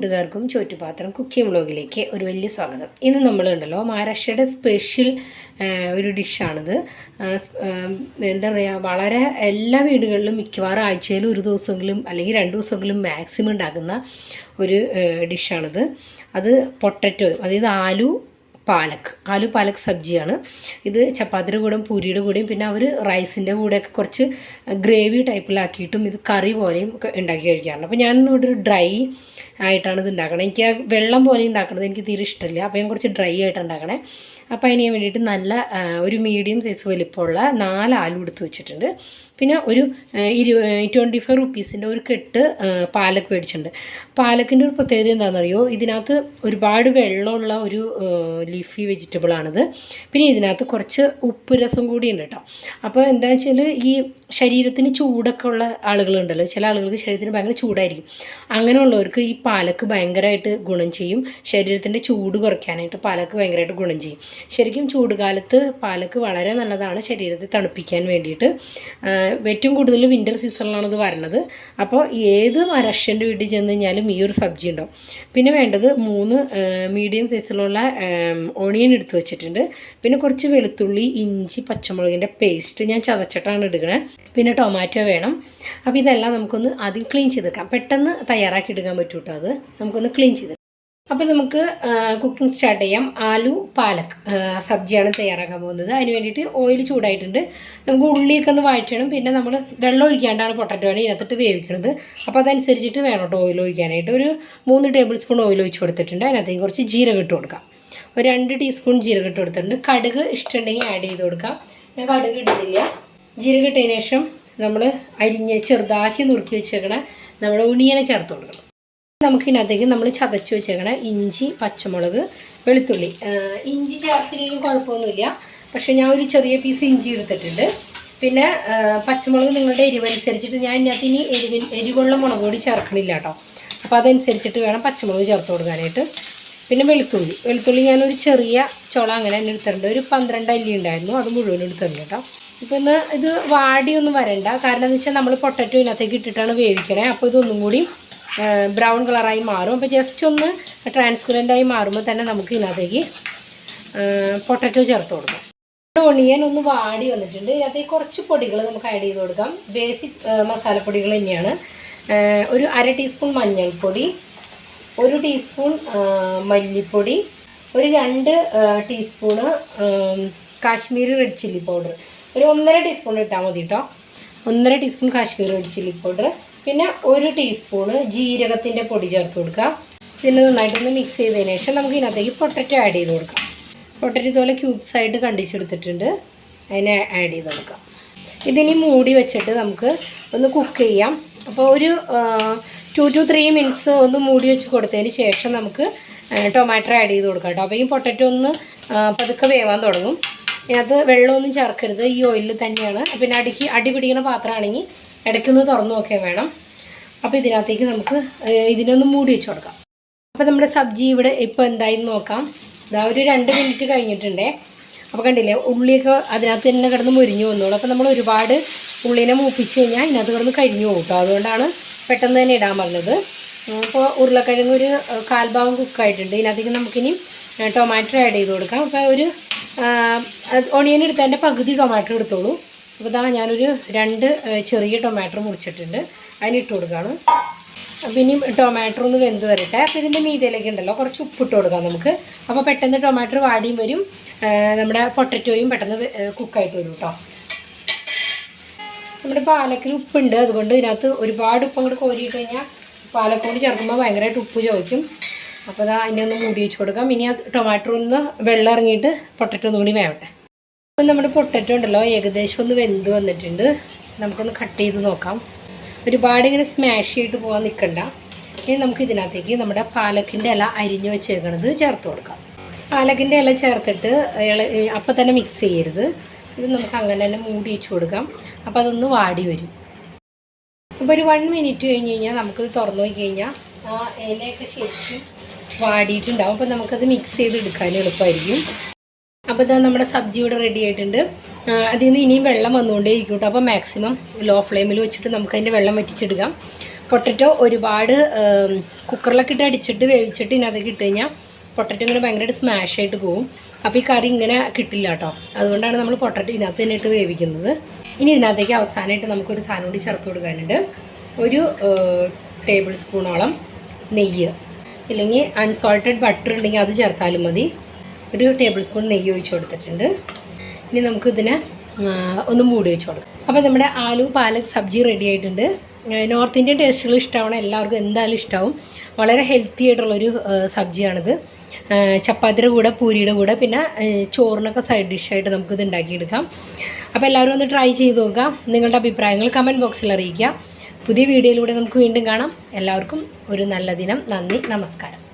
കൂട്ടുകാർക്കും ചോറ്റുപാത്രം കുക്കിംഗ് വ്ളോഗിലേക്ക് ഒരു വലിയ സ്വാഗതം. ഇന്ന് നമ്മളുണ്ടല്ലോ മഹാരാഷ്ട്രയുടെ സ്പെഷ്യൽ ഒരു ഡിഷാണിത് എന്താ പറയുക വളരെ എല്ലാ വീടുകളിലും മിക്കവാറും ആഴ്ചയിൽ ഒരു ദിവസമെങ്കിലും അല്ലെങ്കിൽ രണ്ട് ദിവസമെങ്കിലും മാക്സിമം ഉണ്ടാക്കുന്ന ഒരു ഡിഷാണിത് അത് പൊട്ടറ്റോ അതായത് ആലു പാലക്. ആലു പാലക് സബ്ജിയാണ്. ഇത് ചപ്പാത്തിയുടെ കൂടെയും പൂരിയുടെ കൂടെയും പിന്നെ അവർ റൈസിന്റെ കൂടെയൊക്കെ കുറച്ച് ഗ്രേവി ടൈപ്പിലാക്കിയിട്ടും ഇത് കറി പോലെയും ഒക്കെ ഉണ്ടാക്കി കഴിക്കാറുണ്ട്. അപ്പോൾ ഞാൻ ഇവിടെ ഒരു ഡ്രൈ ആയിട്ടാണ് ഇത് ഉണ്ടാക്കണത് എനിക്ക് ആ വെള്ളം പോലെ ഉണ്ടാക്കണത് എനിക്ക് തീരെ ഇഷ്ടമില്ല അപ്പോൾ ഞാൻ കുറച്ച് ഡ്രൈ ആയിട്ട് ഉണ്ടാക്കണേ. അപ്പോൾ അതിന് വേണ്ടിയിട്ട് നല്ല ഒരു മീഡിയം സൈസ് വലിപ്പമുള്ള നാല് ആലു എടുത്ത് വെച്ചിട്ടുണ്ട്. പിന്നെ ഒരു ഇരു ട്വന്റി ഫൈവ് റുപ്പീസിന്റെ ഒരു കെട്ട് പാലക്ക് മേടിച്ചിട്ടുണ്ട്. പാലക്കിന്റെ ഒരു പ്രത്യേകത എന്താണെന്നറിയോ? ഇതിനകത്ത് ഒരുപാട് വെള്ളമുള്ള ഒരു ലീഫി വെജിറ്റബിളാണിത് പിന്നെ ഇതിനകത്ത് കുറച്ച് ഉപ്പ് രസം കൂടി ഉണ്ട് കേട്ടോ. അപ്പോൾ എന്താ വെച്ചാൽ ഈ ശരീരത്തിന് ചൂടൊക്കെ ഉള്ള ആളുകളുണ്ടല്ലോ ചില ആളുകൾക്ക് ശരീരത്തിന് ഭയങ്കര ചൂടായിരിക്കും. അങ്ങനെയുള്ളവർക്ക് ഈ പാലക്ക് ഭയങ്കരമായിട്ട് ഗുണം ചെയ്യും. ശരീരത്തിന്റെ ചൂട് കുറയ്ക്കാനായിട്ട് പാലക്ക് ഭയങ്കരമായിട്ട് ഗുണം ചെയ്യും. ശരിക്കും ചൂടുകാലത്ത് പാലക്ക് വളരെ നല്ലതാണ് ശരീരത്തെ തണുപ്പിക്കാൻ വേണ്ടിയിട്ട്. ഏറ്റവും കൂടുതൽ വിന്റർ ഇത് വരണത്. അപ്പോൾ ഏത് റഷ്യന്റെ വീട്ടിൽ ചെന്ന് കഴിഞ്ഞാലും ഈ ഒരു സബ്ജി ഉണ്ടാവും. പിന്നെ വേണ്ടത് മൂന്ന് മീഡിയം സൈസിലുള്ള ഓണിയൻ എടുത്ത് വെച്ചിട്ടുണ്ട്. പിന്നെ കുറച്ച് വെളുത്തുള്ളി ഇഞ്ചി പച്ചമുളകിന്റെ പേസ്റ്റ് ഞാൻ ചതച്ചിട്ടാണ് എടുക്കണേ. പിന്നെ ടൊമാറ്റോ വേണം. അപ്പോൾ ഇതെല്ലാം നമുക്കൊന്ന് ആദ്യം ക്ലീൻ ചെയ്തെടുക്കാം. പെട്ടെന്ന് തയ്യാറാക്കി എടുക്കാൻ പറ്റൂട്ടോ അത്? നമുക്കൊന്ന് ക്ലീൻ ചെയ്ത് അപ്പോൾ നമുക്ക് കുക്കിംഗ് സ്റ്റാർട്ട് ചെയ്യാം. ആലു പാലക് സബ്ജിയാണ് തയ്യാറാക്കാൻ പോകുന്നത്. അതിന് വേണ്ടിയിട്ട് ഓയിൽ ചൂടായിട്ടുണ്ട്. നമുക്ക് ഉള്ളിയൊക്കെ ഒന്ന് വഴറ്റണം. പിന്നെ നമ്മൾ വെള്ളം ഒഴിക്കാണ്ടാണ് പൊട്ടറ്റോനെ ഇതിനകത്തിട്ട് വേവിക്കുന്നത് അപ്പോൾ അതനുസരിച്ചിട്ട് വേണം കേട്ടോ ഓയിൽ ഒഴിക്കാനായിട്ട്. ഒരു മൂന്ന് ടേബിൾ സ്പൂൺ ഓയിൽ ഒഴിച്ച് കൊടുത്തിട്ടുണ്ട്. അതിനകത്തേക്ക് കുറച്ച് ജീരക ഇട്ട് കൊടുക്കാം. ഒരു രണ്ട് ടീസ്പൂൺ ജീരക ഇട്ട് കൊടുത്തിട്ടുണ്ട്. കടുക് ഇഷ്ടമുണ്ടെങ്കിൽ ആഡ് ചെയ്ത് കൊടുക്കാം. ഞാൻ കടുക് ഇടുന്നില്ല ജീരക ഇട്ടതിന് ശേഷം നമ്മൾ അരിഞ്ഞ് ചെറുതാക്കി നുറുക്കി വെച്ചേക്കണ നമ്മുടെ ഉണിയനെ ചേർത്ത് കൊടുക്കണം. നമുക്കിതിനകത്തേക്ക് നമ്മൾ ചതച്ച് വെച്ചേക്കണ ഇഞ്ചി പച്ചമുളക് വെളുത്തുള്ളി. ഇഞ്ചി ചേർത്തില്ലെങ്കിലും കുഴപ്പമൊന്നുമില്ല. പക്ഷെ ഞാൻ ഒരു ചെറിയ പീസ് ഇഞ്ചി എടുത്തിട്ടുണ്ട്. പിന്നെ പച്ചമുളക് നിങ്ങളുടെ എരിവനുസരിച്ചിട്ട് ഞാൻ ഇതിനകത്ത് ഇനി എരിവിൻ എരിവുള്ള മുളക് പൊടി ചേർക്കണില്ല കേട്ടോ. അപ്പോൾ അതനുസരിച്ചിട്ട് വേണം പച്ചമുളക് ചേർത്ത് കൊടുക്കാനായിട്ട്. പിന്നെ വെളുത്തുള്ളി. വെളുത്തുള്ളി ഞാനൊരു ചെറിയ ചുള അങ്ങനെ തന്നെ എടുത്തിട്ടുണ്ട്. ഒരു പന്ത്രണ്ട് അല്ലി ഉണ്ടായിരുന്നു. അത് മുഴുവൻ എടുത്തിട്ടുണ്ട് കേട്ടോ. ഇപ്പം ഇന്ന് ഇത് വാടിയൊന്നും വരണ്ട. കാരണം എന്ന് വെച്ചാൽ നമ്മൾ പൊട്ടറ്റോ ഇതിനകത്തേക്ക് ഇട്ടിട്ടാണ് വേവിക്കണേ. അപ്പോൾ ഇതൊന്നും കൂടി ബ്രൗൺ കളറായി മാറും. അപ്പോൾ ജസ്റ്റ് ഒന്ന് ട്രാൻസ്പെറന്റായി മാറുമ്പോൾ തന്നെ നമുക്ക് ഇതിനകത്തേക്ക് പൊട്ടറ്റോ ചേർത്ത് കൊടുക്കാം. ഓണിയൻ ഒന്ന് വാടി വന്നിട്ടുണ്ട്. അതേ കുറച്ച് പൊടികൾ നമുക്ക് ആഡ് ചെയ്ത് കൊടുക്കാം. ബേസിക് മസാലപ്പൊടികൾ തന്നെയാണ്. ഒരു അര ടീസ്പൂൺ മഞ്ഞൾപ്പൊടി ഒരു ടീസ്പൂൺ മല്ലിപ്പൊടി ഒരു രണ്ട് teaspoon Kashmiri red chilli powder ഒരു ഒന്നര ടീസ്പൂൺ ഇട്ടാൽ മതി കേട്ടോ ഒന്നര teaspoon Kashmiri red chilli powder പിന്നെ ഒരു ടീസ്പൂണ് ജീരകത്തിന്റെ പൊടി ചേർത്ത് കൊടുക്കുക. ഇതിന് നന്നായിട്ടൊന്ന് മിക്സ് ചെയ്തതിന് ശേഷം നമുക്ക് ഇതിനകത്തേക്ക് പൊട്ടറ്റോ ആഡ് ചെയ്ത് കൊടുക്കാം. പൊട്ടറ്റോ ഇതുപോലെ ക്യൂബ്സ് ആയിട്ട് കണ്ടിച്ചെടുത്തിട്ടുണ്ട്. അതിനെ ആഡ് ചെയ്ത് കൊടുക്കാം. ഇതിനി മൂടി വെച്ചിട്ട് നമുക്ക് ഒന്ന് കുക്ക് ചെയ്യാം. അപ്പോൾ ഒരു ടു ടു ത്രീ മിനിറ്റ്സ് ഒന്ന് മൂടി വെച്ച് കൊടുത്തതിന് ശേഷം നമുക്ക് ടൊമാറ്റോ ആഡ് ചെയ്ത് കൊടുക്കാം കേട്ടോ. അപ്പോൾ ഈ പൊട്ടറ്റോ ഒന്ന് പതുക്കെ വേവാൻ തുടങ്ങും. ഇതിനകത്ത് വെള്ളമൊന്നും ചേർക്കരുത്. ഈ ഓയിലിൽ തന്നെയാണ്. പിന്നെ അടിക്ക് അടി പിടിക്കുന്ന പാത്രമാണെങ്കിൽ ഇടയ്ക്കൊന്ന് തുറന്നു നോക്കിയാൽ വേണം. അപ്പോൾ ഇതിനകത്തേക്ക് നമുക്ക് ഇതിനൊന്ന് മൂടി വെച്ച് കൊടുക്കാം. അപ്പോൾ നമ്മുടെ സബ്ജി ഇവിടെ ഇപ്പോൾ എന്തായെന്ന് നോക്കാം. ഇതാ ഒരു രണ്ട് മിനിറ്റ് കഴിഞ്ഞിട്ടുണ്ടേ. അപ്പോൾ കണ്ടില്ലേ ഉള്ളിയൊക്കെ അതിനകത്ത് തന്നെ കിടന്ന് മുരിഞ്ഞു വന്നോളൂ. അപ്പോൾ നമ്മൾ ഒരുപാട് ഉള്ളിനെ മൂപ്പിച്ച് കഴിഞ്ഞാൽ ഇതിനകത്ത് കിടന്ന് കരിഞ്ഞു പോകും അതുകൊണ്ടാണ് പെട്ടെന്ന് തന്നെ ഇടാൻ പറഞ്ഞത്. അപ്പോൾ ഉരുളക്കിഴങ്ങ് ഒരു കാൽഭാഗം കുക്കായിട്ടുണ്ട് ഇതിനകത്തേക്ക് നമുക്കിനി ടൊമാറ്റോ ആഡ് ചെയ്ത് കൊടുക്കാം. അപ്പോൾ ഒരു ഓണിയൻ എടുത്തതിന്റെ പകുതി ടൊമാറ്റോ എടുത്തോളൂ. അപ്പോൾ ഇതാ ഞാനൊരു രണ്ട് ചെറിയ ടൊമാറ്റോ മുറിച്ചിട്ടുണ്ട്. അതിനിട്ട് കൊടുക്കുകയാണ് പിന്നെയും ടൊമാറ്റോ ഒന്ന് വെന്ത് വരട്ടെ. അപ്പോൾ ഇതിന്റെ മീതയിലേക്ക് ഉണ്ടല്ലോ കുറച്ച് ഉപ്പിട്ട് കൊടുക്കാം നമുക്ക്. അപ്പോൾ പെട്ടെന്ന് ടൊമാറ്റോ വാടിയും വരും. നമ്മുടെ പൊട്ടറ്റോയും പെട്ടെന്ന് കുക്കായിട്ട് വരും കേട്ടോ നമ്മുടെ പാലക്കിൽ ഉപ്പുണ്ട്. അതുകൊണ്ട് ഇതിനകത്ത് ഒരുപാട് ഉപ്പ് അങ്ങോട്ട് കോരിയിട്ട് കഴിഞ്ഞാൽ പാലക്കോട് ചേർക്കുമ്പോൾ ഭയങ്കരമായിട്ട് ഉപ്പ് ചോദിക്കും. അപ്പോൾ അതാ അതിന്റെ ഒന്ന് മൂടി വെച്ച് കൊടുക്കാം. ഇനി ആ ടൊമാറ്റോ ഒന്ന് വെള്ളം ഇറങ്ങിയിട്ട് പൊട്ടറ്റോ ഒന്നും കൂടി വേവട്ടെ. അപ്പം നമ്മുടെ പൊട്ടറ്റോ ഉണ്ടല്ലോ ഏകദേശം ഒന്ന് വെന്ത് വന്നിട്ടുണ്ട്. നമുക്കൊന്ന് കട്ട് ചെയ്ത് നോക്കാം. ഒരുപാട് ഇങ്ങനെ സ്മാഷ് ചെയ്തിട്ട് പോകാൻ നിൽക്കണ്ട ഇനി നമുക്ക് ഇതിനകത്തേക്ക് നമ്മുടെ പാലക്കിന്റെ ഇല അരിഞ്ഞ് വെച്ചേക്കണത് ചേർത്ത് കൊടുക്കാം. പാലക്കിന്റെ ഇല ചേർത്തിട്ട് അപ്പം തന്നെ മിക്സ് ചെയ്യരുത്. ഇത് നമുക്ക് അങ്ങനെ തന്നെ മൂടി വെച്ച് കൊടുക്കാം. അപ്പോൾ അതൊന്ന് വാടി വരും. അപ്പോൾ ഒരു വൺ മിനിറ്റ് കഴിഞ്ഞ് കഴിഞ്ഞാൽ നമുക്കിത് തുറന്നു നോക്കി കഴിഞ്ഞാൽ ആ ഇലയൊക്കെ ശരിക്കും വാടിയിട്ടുണ്ടാവും. അപ്പോൾ നമുക്കത് മിക്സ് ചെയ്ത് എടുക്കാൻ എളുപ്പമായിരിക്കും. അപ്പോൾ ഇതാ നമ്മുടെ സബ്ജി ഇവിടെ റെഡി ആയിട്ടുണ്ട്. അതിൽ നിന്ന് ഇനിയും വെള്ളം വന്നുകൊണ്ടേ ഇരിക്കും കേട്ടോ അപ്പോൾ മാക്സിമം ലോ ഫ്ലെയിമിൽ വെച്ചിട്ട് നമുക്ക് അതിന്റെ വെള്ളം വറ്റിച്ചെടുക്കാം. പൊട്ടറ്റോ ഒരുപാട് കുക്കറിലൊക്കെ ഇട്ട് അടിച്ചിട്ട് വേവിച്ചിട്ട് ഇതിനകത്തേക്ക് ഇട്ട് കഴിഞ്ഞാൽ പൊട്ടറ്റോ ഇങ്ങനെ ഭയങ്കരമായിട്ട് സ്മാഷ് ആയിട്ട് പോകും അപ്പോൾ ഈ കറി ഇങ്ങനെ കിട്ടില്ല കേട്ടോ അതുകൊണ്ടാണ് നമ്മൾ പൊട്ടറ്റോ ഇതിനകത്ത് തന്നെ ഇട്ട് വേവിക്കുന്നത്. ഇനി ഇതിനകത്തേക്ക് അവസാനമായിട്ട് നമുക്കൊരു സാധനം കൂടി ചേർത്ത് കൊടുക്കാനുണ്ട്. ഒരു ടേബിൾ സ്പൂണോളം നെയ്യ്. ഇല്ലെങ്കിൽ അൺസോൾട്ടഡ് ബട്ടർ ഉണ്ടെങ്കിൽ അത് ചേർത്താലും മതി. ഒരു ടേബിൾ സ്പൂൺ നെയ്യ് ഒഴിച്ച് കൊടുത്തിട്ടുണ്ട്. ഇനി നമുക്കിതിനെ ഒന്ന് മൂടി വെച്ച് കൊടുക്കാം. അപ്പോൾ നമ്മുടെ ആലു പാലക് സബ്ജി റെഡി ആയിട്ടുണ്ട്. നോർത്ത് ഇന്ത്യൻ ടേസ്റ്റുകൾ ഇഷ്ടമാണ് എല്ലാവർക്കും എന്തായാലും ഇഷ്ടമാവും വളരെ ഹെൽത്തി ആയിട്ടുള്ളൊരു സബ്ജിയാണിത്. ചപ്പാത്തിയുടെ കൂടെ പൂരിയുടെ കൂടെ പിന്നെ ചോറിനൊക്കെ സൈഡ് ഡിഷായിട്ട് നമുക്കിത് ഉണ്ടാക്കിയെടുക്കാം. അപ്പോൾ എല്ലാവരും ഒന്ന് ട്രൈ ചെയ്ത് നോക്കുക. നിങ്ങളുടെ അഭിപ്രായങ്ങൾ കമന്റ് ബോക്സിൽ അറിയിക്കുക. പുതിയ വീഡിയോയിലൂടെ നമുക്ക് വീണ്ടും കാണാം. എല്ലാവർക്കും ഒരു നല്ല ദിനം. നന്ദി. നമസ്കാരം.